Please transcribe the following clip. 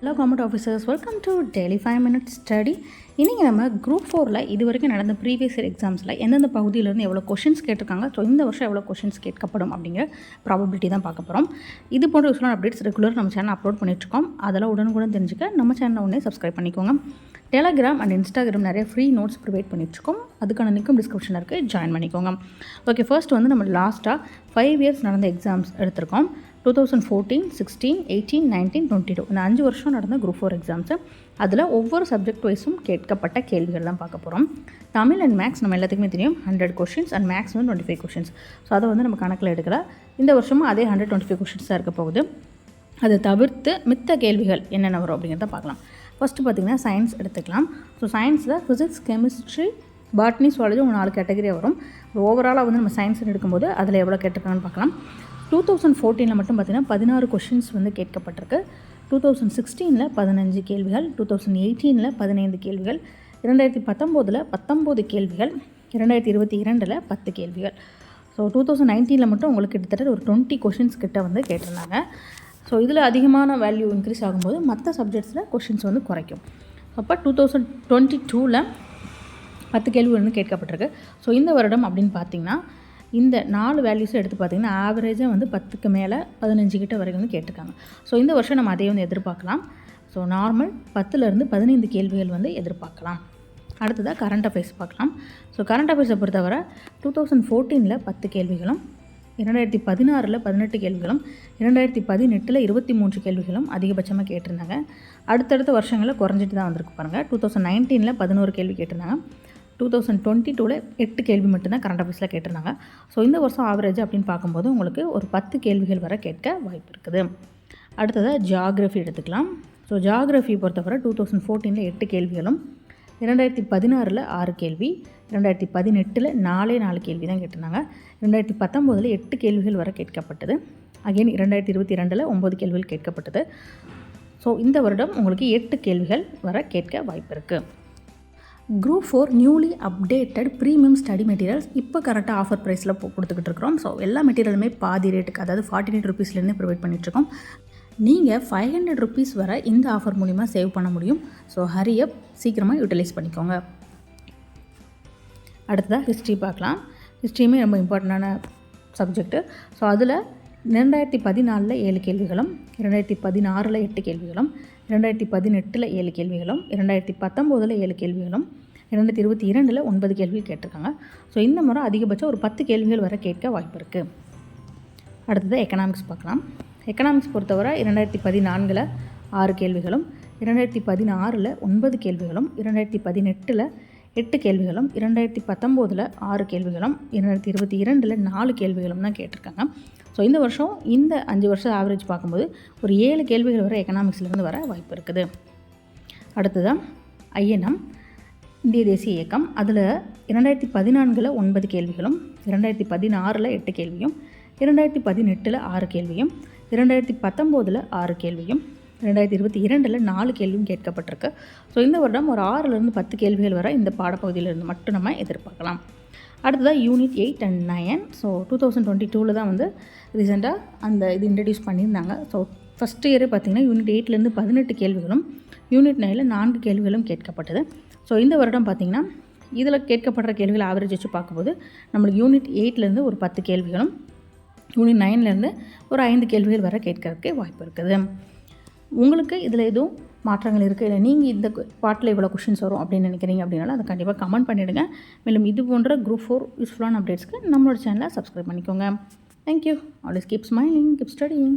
Hello government officers welcome to daily five minutes study இன்றைக்கி நம்ம group ஃபோரில் இது வரைக்கும் நடந்த ப்ரீவியஸ் இயர் எக்ஸாம்ஸில் எந்தெந்த பகுதியிலேருந்து எவ்வளோ கொஷின்ஸ் கேட்டிருக்காங்க? ஸோ இந்த வருஷம் எவ்வளோ கொஷின்ஸ் கேட்கப்படும் அப்படிங்கிற ப்ராபபிலிட்டி தான் பார்க்க போகிறோம் இது போன்ற யூஸ்ஃபுல்லான அப்டேட்ஸ் ரெகுலர் நம்ம சேனல் அப்லோட் பண்ணிட்டுருக்கோம் அதெல்லாம் உடனுக்குடன் தெரிஞ்சுக்க நம்ம சேனலை உடனே சப்ஸ்கிரைப் பண்ணிக்கோங்க. டெலகிராம் அண்ட் இன்ஸ்டாகிராம் நிறைய ஃப்ரீ நோட்ஸ் ப்ரொவைட் பண்ணிட்டுருக்கோம் அதுக்கான லிங்க்கும் டிஸ்கிரிப்ஷனில் இருக்குது ஜாயின் பண்ணிக்கோங்க. ஓகே ஃபர்ஸ்ட் வந்து நம்ம லாஸ்ட்டாக ஃபைவ் இயர்ஸ் நடந்த எக்ஸாம்ஸ் எடுத்திருக்கோம். Two thousand fourteen sixteen eighteen nineteen twenty two இந்த அஞ்சு வருஷம் நடந்த குரூப் ஃபோர் எக்ஸாம்ஸு அதில் ஒவ்வொரு சப்ஜெக்ட் வைஸும் கேட்கப்பட்ட கேள்விகள் தான் பார்க்க போகிறோம் தமிழ் அண்ட் மேக்ஸ் நம்ம எல்லாத்துக்குமே தெரியும். ஹண்ட்ரட் கொஷின்ஸ் அண்ட் மேக்ஸ் வந்து டுவெண்ட்டி ஃபைவ் கொஷின்ஸ் ஸோ அதை வந்து நம்ம கணக்கில் எடுக்கல. இந்த வருஷமும் அதே ஹண்ட்ரட் டுவெண்ட்டி ஃபைவ் கொஷின்ஸ் தான் இருக்க போகுது. அதை தவிர்த்து மித்த கேள்விகள் என்னென்ன வரும் அப்படிங்கிறத பார்க்கலாம். ஃபஸ்ட்டு பார்த்திங்கன்னா சயின்ஸ் எடுத்துக்கலாம். ஸோ சயின்ஸில் ஃபிசிக்ஸ் கெமிஸ்ட்ரி பாட்னி சுவாலஜி ஒரு நாலு கேட்டகரியாக வரும். ஓவராலாக வந்து நம்ம சயின்ஸ் எடுக்கும்போது அதில் எவ்வளோ கேட்டிருக்காங்கன்னு பார்க்கலாம். டூ தௌசண்ட் ஃபோர்டீனில் மட்டும் பார்த்திங்கன்னா பதினாறு கொஷின்ஸ் வந்து கேட்கப்பட்டிருக்கு. டூ தௌசண்ட் சிக்ஸ்டீனில் பதினஞ்சு கேள்விகள் டூ தௌசண்ட் எயிட்டீனில் பதினைந்து கேள்விகள் இரண்டாயிரத்தி பத்தொம்போதில் பத்தொம்போது கேள்விகள் இரண்டாயிரத்தி இருபத்தி இரண்டில் பத்து கேள்விகள். ஸோ டூ தௌசண்ட் நைன்டீனில் மட்டும் உங்களுக்கு கிட்டத்தட்ட ஒரு டுவெண்ட்டி கொஷின்ஸ் கிட்ட வந்து கேட்டிருந்தாங்க. ஸோ இதில் அதிகமான வேல்யூ இன்க்ரீஸ் ஆகும்போது மற்ற சப்ஜெக்ட்ஸில் கொஷின்ஸ் வந்து குறைக்கும். அப்போ டூ தௌசண்ட் டுவெண்ட்டி டூவில் பத்து கேள்வி வந்து கேட்கப்பட்டிருக்கு. ஸோ இந்த வருடம் அப்படின்னு பார்த்தீங்கன்னா இந்த நாலு வேல்யூஸும் எடுத்து பார்த்தீங்கன்னா ஆவரேஜாக வந்து பத்துக்கு மேலே பதினஞ்சு கிட்ட வரைக்கும் வந்து கேட்டிருக்காங்க. ஸோ இந்த வருஷம் நம்ம அதே வந்து எதிர்பார்க்கலாம். ஸோ நார்மல் பத்துலேருந்து பதினைந்து கேள்விகள் வந்து எதிர்பார்க்கலாம். அடுத்ததாக கரண்ட் அஃபேர்ஸ் பார்க்கலாம். ஸோ கரண்ட் அஃபேர்ஸை பொறுத்தவரை டூ தௌசண்ட் ஃபோர்டீனில் பத்து கேள்விகளும் இரண்டாயிரத்தி பதினாறில் பதினெட்டு கேள்விகளும் இரண்டாயிரத்தி பதினெட்டில் இருபத்தி மூன்று கேள்விகளும் அதிகபட்சமாக கேட்டிருந்தாங்க. அடுத்தடுத்த வருஷங்களில் குறைஞ்சிட்டு தான் வந்திருக்கு பாருங்கள் டூ தௌசண்ட் நைன்டீனில் பதினோரு கேள்வி கேட்டிருந்தாங்க. டூ தௌசண்ட் டுவெண்ட்டி டூவில் எட்டு கேள்வி மட்டும்தான் கரண்ட் அஃபேர்ஸில் கேட்டிருந்தாங்க. ஸோ இந்த வருஷம் ஆவரேஜ் அப்படின்னு பார்க்கும்போது உங்களுக்கு ஒரு பத்து கேள்விகள் வர கேட்க வாய்ப்பு இருக்குது. அடுத்ததாக ஜியாகிரஃபி எடுத்துக்கலாம். ஸோ ஜியாகிரஃபி பொறுத்தவரை டூ தௌசண்ட் ஃபோர்டீனில் எட்டு கேள்விகளும் இரண்டாயிரத்தி பதினாறில் ஆறு கேள்வி ரெண்டாயிரத்தி பதினெட்டில் நாலே நாலு கேள்வி தான் கேட்டிருந்தாங்க. ரெண்டாயிரத்தி பத்தொம்போதில் எட்டு கேள்விகள் வர கேட்கப்பட்டது. அகைன் இரண்டாயிரத்தி இருபத்தி ரெண்டில் ஒம்பது கேள்விகள் கேட்கப்பட்டது. ஸோ இந்த வருடம் உங்களுக்கு எட்டு கேள்விகள் வர கேட்க வாய்ப்பு இருக்குது group four newly updated premium study materials இப்போ கரெக்டாக ஆஃபர் ப்ரைஸில் கொடுத்துக்கிட்டு இருக்கிறோம். ஸோ எல்லா மெட்டீரியலுமே பாதி ரேட்டுக்கு அதாவது ஃபார்ட்டி எயிட் ருபீஸ்லேருந்து ப்ரொவைட் பண்ணிகிட்ருக்கோம் நீங்கள் ஃபைவ் ஹண்ட்ரட் ருபீஸ் வரை இந்த ஆஃபர் மூலிமா சேவ் பண்ண முடியும். ஸோ ஹரியப் சீக்கிரமாக யூட்டிலைஸ் பண்ணிக்கோங்க. அடுத்ததாக ஹிஸ்ட்ரி பார்க்கலாம். ஹிஸ்ட்ரியுமே ரொம்ப இம்பார்ட்டண்டான சப்ஜெக்ட்டு ஸோ அதில் ரெண்டாயிரத்தி பதினாலில் ஏழு கேள்விகளும் ரெண்டாயிரத்தி பதினாறில் எட்டு கேள்விகளும் இரண்டாயிரத்தி பதினெட்டில் ஏழு கேள்விகளும் இரண்டாயிரத்தி பத்தொம்போதில் ஏழு கேள்விகளும் இரண்டாயிரத்தி இருபத்தி இரண்டில் ஒன்பது கேள்விகள் கேட்டிருக்காங்க. ஸோ இந்த முறை அதிகபட்சம் ஒரு பத்து கேள்விகள் வரை கேட்க வாய்ப்பு இருக்குது அடுத்தது எக்கனாமிக்ஸ் பார்க்கலாம். எக்கனாமிக்ஸ் பொறுத்தவரை இரண்டாயிரத்தி பதினான்கில் ஆறு கேள்விகளும் இரண்டாயிரத்தி பதினாறில் ஒன்பது கேள்விகளும் இரண்டாயிரத்தி பதினெட்டில் எட்டு கேள்விகளும் இரண்டாயிரத்தி பத்தொம்போதில் ஆறு கேள்விகளும் இரண்டாயிரத்தி இருபத்தி இரண்டில் நாலு கேள்விகளும் தான் கேட்டிருக்காங்க. ஸோ இந்த வருஷம் இந்த அஞ்சு வருஷம் ஆவரேஜ் பார்க்கும்போது ஒரு ஏழு கேள்விகள் வர எக்கனாமிக்ஸ்லேருந்து வர வாய்ப்பு இருக்குது. அடுத்ததான் ஐஎன்எம் இந்திய தேசிய இயக்கம். அதில் இரண்டாயிரத்தி பதினான்கில் ஒன்பது கேள்விகளும் இரண்டாயிரத்தி பதினாறில் எட்டு கேள்வியும் இரண்டாயிரத்தி பதினெட்டில் ஆறு கேள்வியும் இரண்டாயிரத்தி பத்தொம்போதில் ஆறு கேள்வியும் ரெண்டாயிரத்தி இருபத்தி இரண்டில் நாலு கேள்வியும் கேட்கப்பட்டிருக்கு. ஸோ இந்த வருடம் ஒரு ஆறுலேருந்து பத்து கேள்விகள் வர இந்த பாடப்பகுதியிலிருந்து மட்டும் நம்ம எதிர்பார்க்கலாம். அடுத்ததாக unit eight and nine so two thousand twenty டூவில் தான் வந்து ரீசெண்டாக அந்த இது இன்ட்ரடியூஸ் பண்ணியிருந்தாங்க. ஸோ ஃபஸ்ட் இயரே பார்த்திங்கன்னா யூனிட் எயிட்லேருந்து பதினெட்டு கேள்விகளும் யூனிட் நைனில் நான்கு கேள்விகளும் கேட்கப்பட்டது. ஸோ இந்த வருடம் பார்த்திங்கன்னா இதில் கேட்கப்படுற கேள்விகள் ஆவரேஜ் வச்சு பார்க்கும்போது நம்மளுக்கு யூனிட் எயிட்லேருந்து ஒரு பத்து கேள்விகளும் யூனிட் நைன்லேருந்து ஒரு ஐந்து கேள்விகள் வர கேட்கறதுக்கு வாய்ப்பு இருக்குது. உங்களுக்கு இதில் எதுவும் மாற்றங்கள் இருக்குது இல்லை நீங்கள் இந்த பாட்டில் இவ்வளோ கொஷின்ஸ் வரும் அப்படின்னு நினைக்கிறீங்க அப்படின்னாலும் அதை கண்டிப்பாக கமெண்ட் பண்ணிவிடுங்க மேலும் இது போன்ற குரூப் ஃபோர் யூஸ்ஃபுல்லான அப்டேட்ஸ்க்கு நம்மளோட சேனலை சப்ஸ்கிரைப் பண்ணிக்கோங்க. Thank you always keep smiling keep studying